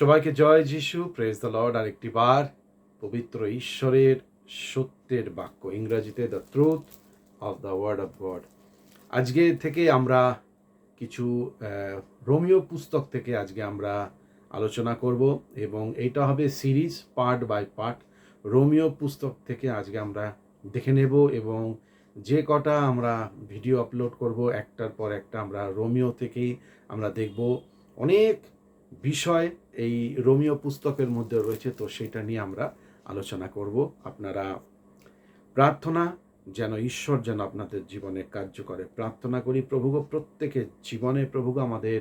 সবাইকে জয় যিশু praise the Lord আর একটি বার। পবিত্র ঈশ্বরের সত্যের বাক্য, ইংরাজিতে the truth of the word of God আজকে থেকে আমরা কিছু রোমিও পুস্তক থেকে আজকে আমরা আলোচনা করব এবং এটা হবে সিরিজ, পার্ট বাই পার্ট। রোমিও পুস্তক থেকে আজকে আমরা দেখে নেব এবং যে কটা আমরা ভিডিও আপলোড করব, একটার পর একটা আমরা রোমিও থেকেই আমরা দেখব। অনেক বিষয় এই রোমিও পুস্তকের মধ্যে রয়েছে তো সেটা নিয়ে আমরা আলোচনা করব। আপনারা প্রার্থনা যেন ঈশ্বর যেন আপনাদের জীবনে কার্য করে প্রার্থনা করি। প্রভুগ প্রত্যেকের জীবনে প্রভুগ আমাদের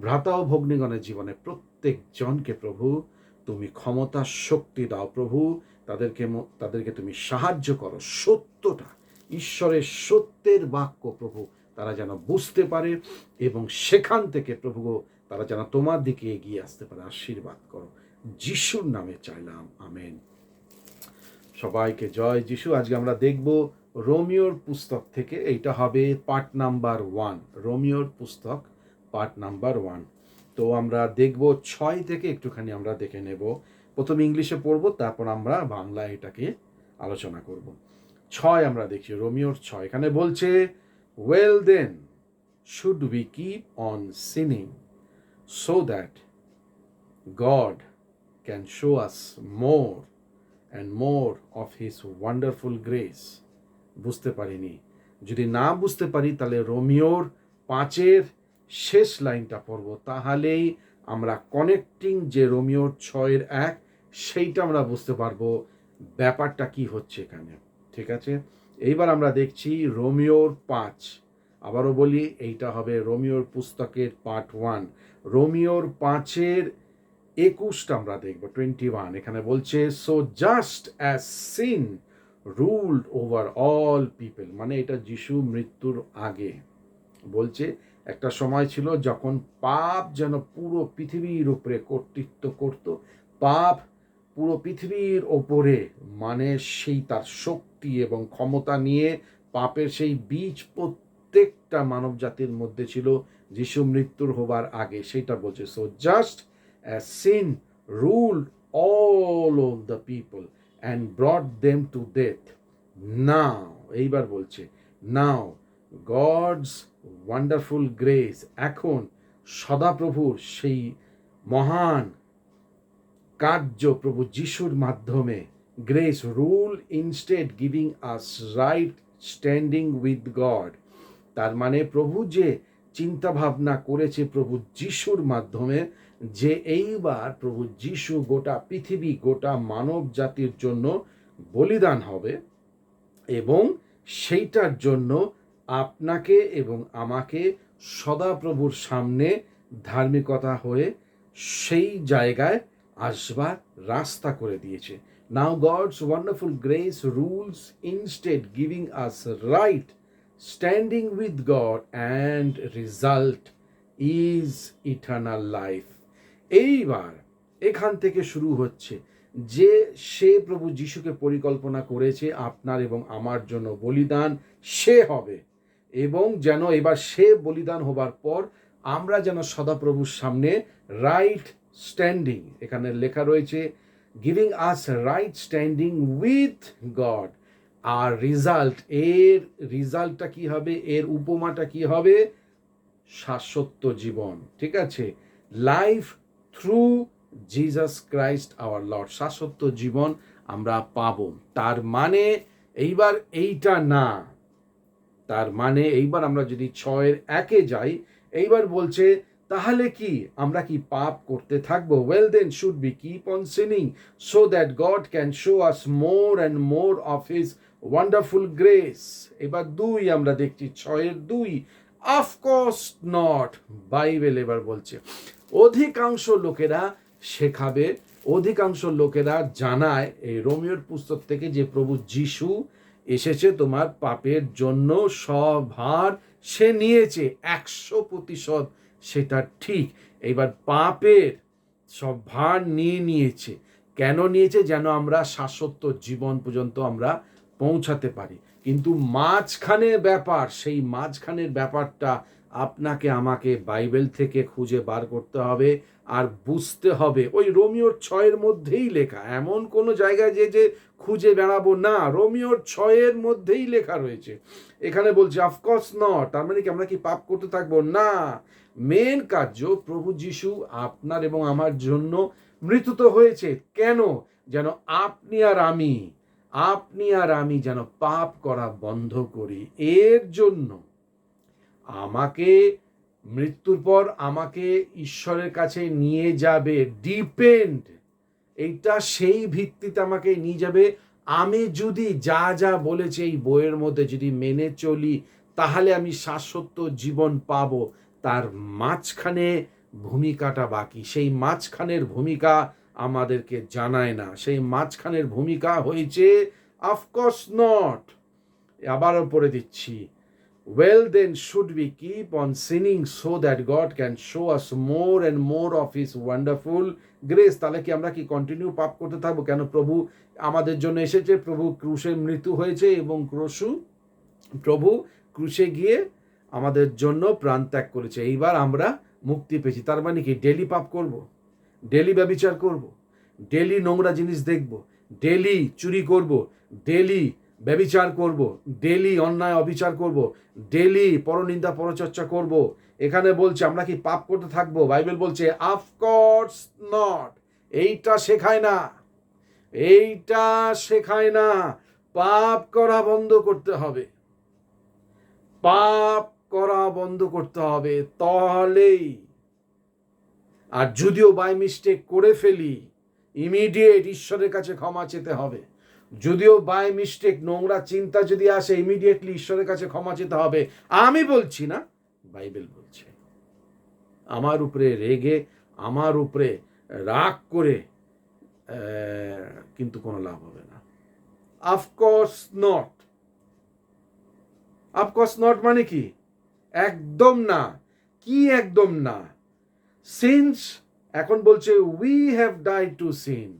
ভ্রাতা ও ভগ্নিগণের জীবনে প্রত্যেক জনকে প্রভু তুমি ক্ষমতা শক্তি দাও প্রভু। তাদেরকে তাদেরকে তুমি সাহায্য করো। সত্যটা ঈশ্বরের সত্যের বাক্য প্রভু তারা যেন বুঝতে পারে এবং সেখান থেকে প্রভু গো, তারা যেন তোমার দিকে এগিয়ে আসতে পারে। আশীর্বাদ করো। যিশুর নামে চাইলাম। আমেন। সবাইকে জয় যিশু। আজকে আমরা দেখব রোমিওর পুস্তক থেকে। এইটা হবে পার্ট নাম্বার ওয়ান। রোমিওর পুস্তক পার্ট নাম্বার ওয়ান। তো আমরা দেখব ছয় থেকে একটুখানি আমরা দেখে নেব। প্রথম ইংলিশে পড়ব, তারপর আমরা বাংলা এটাকে আলোচনা করব। ছয় আমরা দেখছি রোমিওর ছয়। এখানে বলছে well then should we keep on sinning so that God can show us more and more of His wonderful grace. বুঝতে পারিনি। যদি না বুঝতে পারি, তাহলে রোমিওর পাঁচের শেষ লাইনটা পড়ব। তাহলেই আমরা কানেক্টিং যে রোমিওর ছয়ের এক, সেইটা আমরা বুঝতে পারব। ব্যাপারটা কি হচ্ছে এখানে। ঠিক আছে? এইবার আমরা দেখছি রোমিওর পাঁচ। আবারও বলি, এইটা হবে রোমিওর পুস্তকের পার্ট ওয়ান রোমিওর পাঁচের একুশটা আমরা দেখব টোয়েন্টি ওয়ান এখানে বলছে so just as sin ruled over all people মানে এটা যিশু মৃত্যুর আগে। বলছে, একটা সময় ছিল যখন পাপ যেন পুরো পৃথিবীর উপরে কর্তৃত্ব করত, পাপ পুরো পৃথিবীর ওপরে মানে সেই তার শক্তি এবং ক্ষমতা নিয়ে পাপের সেই বীজ প্রত্যেকটা মানব জাতির মধ্যে ছিল যিশু মৃত্যুর হবার আগে সেটা বলছে। So just sin rule all of the people and brought them to death now এইবার বলছে নাও গডস ওয়ান্ডারফুল গ্রেস এখন সদাপ্রভুর সেই মহান কার্য প্রভু যিশুর মাধ্যমে grace rule instead giving us right standing with God তার মানে প্রভু যে চিন্তা ভাবনা করেছে প্রভু যিশুর মাধ্যমে যে এইবার প্রভু যিশু গোটা পৃথিবী, গোটা মানব জাতির জন্য বলিদান হবে এবং সেইটার জন্য আপনাকে এবং আমাকে সদাপ্রভুর সামনে ধার্মিকতা হয়ে সেই জায়গায় আসবার রাস্তা করে দিয়েছে। Now God's wonderful grace rules instead giving us right standing with God and result is eternal life এইবার এখান থেকে শুরু হচ্ছে যে সে প্রভু যিশুকে পরিকল্পনা করেছে আপনার এবং আমার জন্য বলিদান, সে হবে। এবং যেন এবার সে বলিদান হবার পর আমরা যেন সদাপ্রভুর সামনে রাইট স্ট্যান্ডিং এখানে লেখা রয়েছে giving us right standing with God R result, এর রেজাল্টটা কি হবে, এর উপমাটা কি হবে? শাশ্বত জীবন, ঠিক আছে? Life through Jesus Christ our Lord শাশ্বত জীবন আমরা পাব। তার মানে এইবার এইটা না। তার মানে এইবার আমরা যদি ছয়ের একে যাই, এইবার বলছে, তাহলে কি আমরা কি পাপ করতে থাকব? Well then should be keep on sinning so that God can show us more and more of his wonderful grace এবার দুই আমরা দেখছি, ছয়ের দুই অফকোর্স নট বাইবেল এবার বলছে। অধিকাংশ লোকেরা শেখাবে, অধিকাংশ লোকেরা জানায়, এই রোমিওর পুস্তক থেকে যে প্রভু যিশু এসেছে তোমার পাপের জন্য, সব ভার সে নিয়েছে, একশো প্রতিশত সেটা ঠিক। এইবার পাপের সব ভার নিয়ে নিয়েছে। কেন নিয়েছে? যেন আমরা শাশ্বত জীবন পর্যন্ত আমরা পৌঁছাতে পারি। কিন্তু মাঝখানের ব্যাপার, সেই মাঝখানের ব্যাপারটা আপনাকে আমাকে বাইবেল থেকে খুঁজে বার করতে হবে আর বুঝতে হবে। ওই রোমিওর ছয়ের মধ্যেই লেখা, এমন কোনো জায়গায় যে যে খুঁজে বেড়াবো না। রোমিওর ছয়ের মধ্যেই লেখা রয়েছে। এখানে বলছে অফকোর্স নট তার মানে কি, আমরা কি পাপ করতে থাকব? না। মেন কার্য প্রভু যিশু আপনার এবং আমার জন্য মৃত্যু তো হয়েছে। কেন? যেন আপনি আর আমি আপনি আর আমি যেন পাপ করা বন্ধ করি, এর জন্য আমাকে মৃত্যুর পর আমাকে ঈশ্বরের কাছে নিয়ে যাবে ডিপেন্ড এইটা সেই ভিত্তিতে আমাকে নিয়ে যাবে। আমি যদি যা যা বলেছে এই বইয়ের মধ্যে যদি মেনে চলি, তাহলে আমি শাশ্বত জীবন পাবো। তার মাঝখানে ভূমিকাটা বাকি। সেই মাঝখানের ভূমিকা আমাদেরকে জানায় না। সেই মাঝখানের ভূমিকা হয়েছে অফকোর্স নট আবারও পড়ে দিচ্ছি। Well, then, should we keep on sinning so that God can show us more and more of His wonderful grace? তাহলে কি আমরা কি কন্টিনিউ পাপ করতে থাকব? কেন প্রভু আমাদের জন্য এসেছে? প্রভু ক্রুশে মৃত্যু হয়েছে এবং ক্রুশু প্রভু ক্রুশে গিয়ে আমাদের জন্য প্রাণ ত্যাগ করেছে। এইবার আমরা মুক্তি পেয়েছি। তার মানে কি ডেলি পাপ করব? ডেলি ব্যবিচার করব ডেলি নোংরা জিনিস দেখব ডেলি চুরি করব ডেলি ব্যবিচার করব ডেলি অন্যায় অবিচার করব ডেলি পরনিন্দা পরচর্চা করব। এখানে বলছে, আমরা কি পাপ করতে থাকব? বাইবেল বলছে আফকোর্স নট এইটা শেখায় না। এইটা শেখায় না। পাপ করা বন্ধ করতে হবে। পাপ করা বন্ধ করতে হবে। তাহলেই আর যদিও বাই মিস্টেক করে ফেলি ইমিডিয়েট ঈশ্বরের কাছে ক্ষমা চেতে হবে। যদিও বাই মিস্টেক নোংরা চিন্তা যদি আসে ইমিডিয়েটলি ঈশ্বরের কাছে ক্ষমা চেতে হবে। আমি বলছি না, বাইবেল বলছে, আমার উপরে রেগে, আমার উপরে রাগ করে কিন্তু কোনো লাভ হবে না। অফকোর্স নট অফকোর্স নট মানে কি? একদম না। কি একদম না? সিন্স এখন বলছে we have die to sin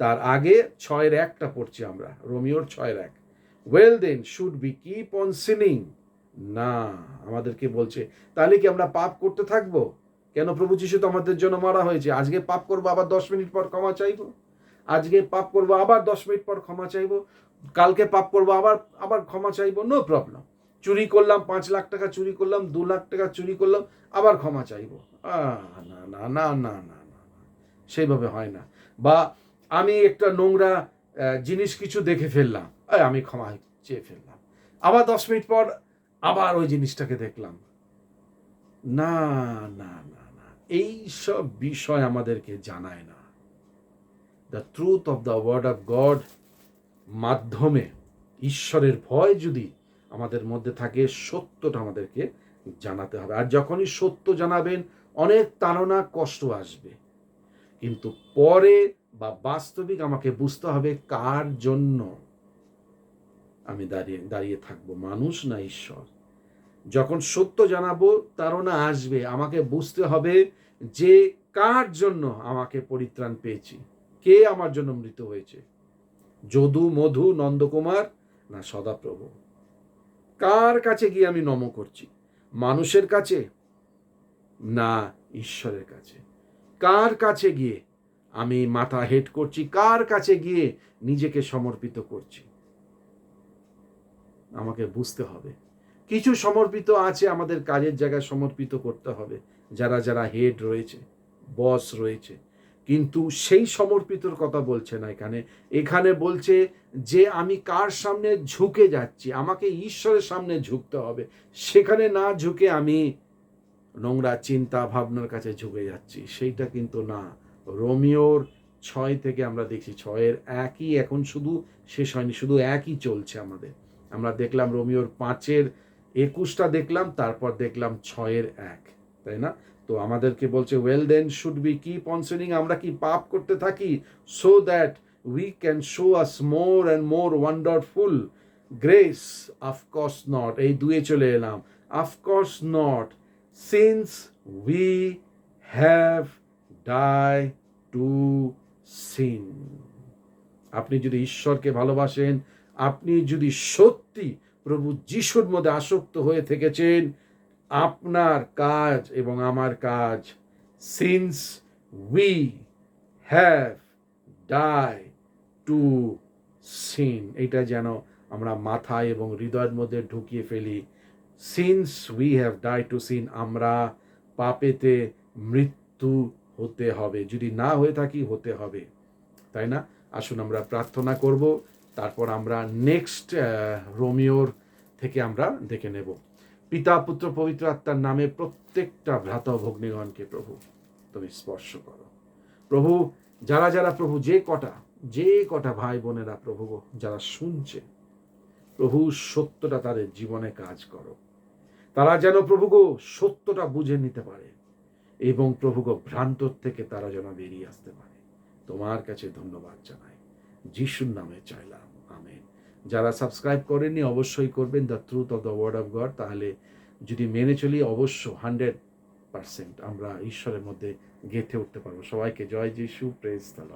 তার আগে ছয়ের একটা পড়ছি আমরা, রোমিওর ছয়ের এক। Well then should be keep on sinning না, আমাদেরকে বলছে, তাহলে কি আমরা পাপ করতে থাকব? কেন প্রভু যিশু তো আমাদের জন্য মারা হয়েছে? আজকে পাপ করব, আবার দশ মিনিট পর ক্ষমা চাইব? আজকে পাপ করব, আবার দশ মিনিট পর ক্ষমা চাইব? কালকে পাপ করব, আবার আবার ক্ষমা চাইব? নো প্রবলেম চুরি করলাম, পাঁচ লাখ টাকা চুরি করলাম, দু লাখ টাকা চুরি করলাম, আবার ক্ষমা চাইব। না না না না না না। সেইভাবে হয় না। বা আমি একটা নোংরা জিনিস কিছু দেখে ফেললাম আমি ক্ষমা চেয়ে ফেললাম। আবার দশ মিনিট পর আবার ওই জিনিসটাকে দেখলাম। না না না না, এই সব বিষয় আমাদেরকে জানায় না। The truth of the word of God মাধ্যমে, ঈশ্বরের ভয় যদি আমাদের মধ্যে থাকে, সত্যটা আমাদেরকে জানাতে হবে। আর যখনই সত্য জানাবেন, অনেক তাড়না, কষ্ট আসবে। কিন্তু পরে বা বাস্তবিক আমাকে বুঝতে হবে কার জন্য আমি দাঁড়িয়ে দাঁড়িয়ে থাকব। মানুষ না ঈশ্বর। যখন সত্য জানাব তারা আসবে। আমাকে বুঝতে হবে যে কার জন্য আমাকে পরিত্রাণ পেয়েছি। কে আমার জন্য মৃত হয়েছে? যদু, মধু, নন্দকুমার না সদাপ্রভু? কার কাছে গিয়ে আমি নম করছি? মানুষের কাছে না ঈশ্বরের কাছে? কার কাছে গিয়ে আমি মাথা হেট করছি? কার কাছে গিয়ে নিজেকে সমর্পিত করছি? আমাকে বুঝতে হবে। কিছু সমর্পিত আছে আমাদের কাজের জায়গায় সমর্পিত করতে হবে। যারা যারা হেড রয়েছে, বস রয়েছে কিন্তু সেই সমর্পিতর কথা বলছে না এখানে। এখানে বলছে যে আমি কার সামনে ঝুঁকে যাচ্ছি? আমাকে ঈশ্বরের সামনে ঝুঁকতে হবে। সেখানে না ঝুঁকে আমি নোংরা চিন্তা ভাবনার কাছে ঝুঁকে যাচ্ছি। সেইটা কিন্তু না। রোমিওর ছয় থেকে আমরা দেখছি, ছয়ের একই এখন শুধু শেষ হয়নি, শুধু একই চলছে আমাদের। আমরা দেখলাম রোমিওর পাঁচের একুশটা দেখলাম, তারপর দেখলাম ছয়ের এক, তাই না? তো আমাদেরকে বলছে well then should be keep on sinning আমরা কি পাপ করতে থাকি? So that we can show us more and more wonderful grace of course not এই দুয়ে চলে এলাম। Of course not since we have die to sin আপনি যদি ঈশ্বরকে ভালোবাসেন, আপনি যদি সত্যি প্রভু যিশুর মধ্যে আসক্ত হয়ে থেকেছেন আপনার কাজ এবং আমার কাজ since we have die to sin এটা যেন আমরা মাথায় এবং হৃদয়ের মধ্যে ঢুকিয়ে ফেলি। Since we have die to sin আমরা পাপেতে মৃত্যু হতে হবে। যদি না হয়ে থাকি, হতে হবে। তাই না? আসুন আমরা প্রার্থনা করব। তারপর আমরা নেক্সট রোমিওর থেকে আমরা দেখে নেব। পিতা, পুত্র, পবিত্র আত্মার নামে প্রত্যেকটা ভ্রাত ভগ্নীগণকে প্রভু, তুমি স্পর্শ করো। প্রভু, যারা যারা প্রভু, যে কটা যে কটা ভাই বোনেরা প্রভু যারা শুনছে, প্রভু সত্যটা তাদের জীবনে কাজ করো। তারা যেন প্রভু গো সত্যটা বুঝে নিতে পারে এবং প্রভু গো ভ্রান্তর থেকে তারা যেন বেরিয়ে আসতে পারে। তোমার কাছে ধন্যবাদ জানাই। যিশুর নামে চাইলাম। যারা সাবস্ক্রাইব করেননি অবশ্যই করবেন the truth of the word of God. তাহলে যদি মেনে চলি, অবশ্য হান্ড্রেড পার্সেন্ট আমরা ঈশ্বরের মধ্যে গেঁথে উঠতে পারব। সবাইকে জয় যিশু, প্রেস লর্ড।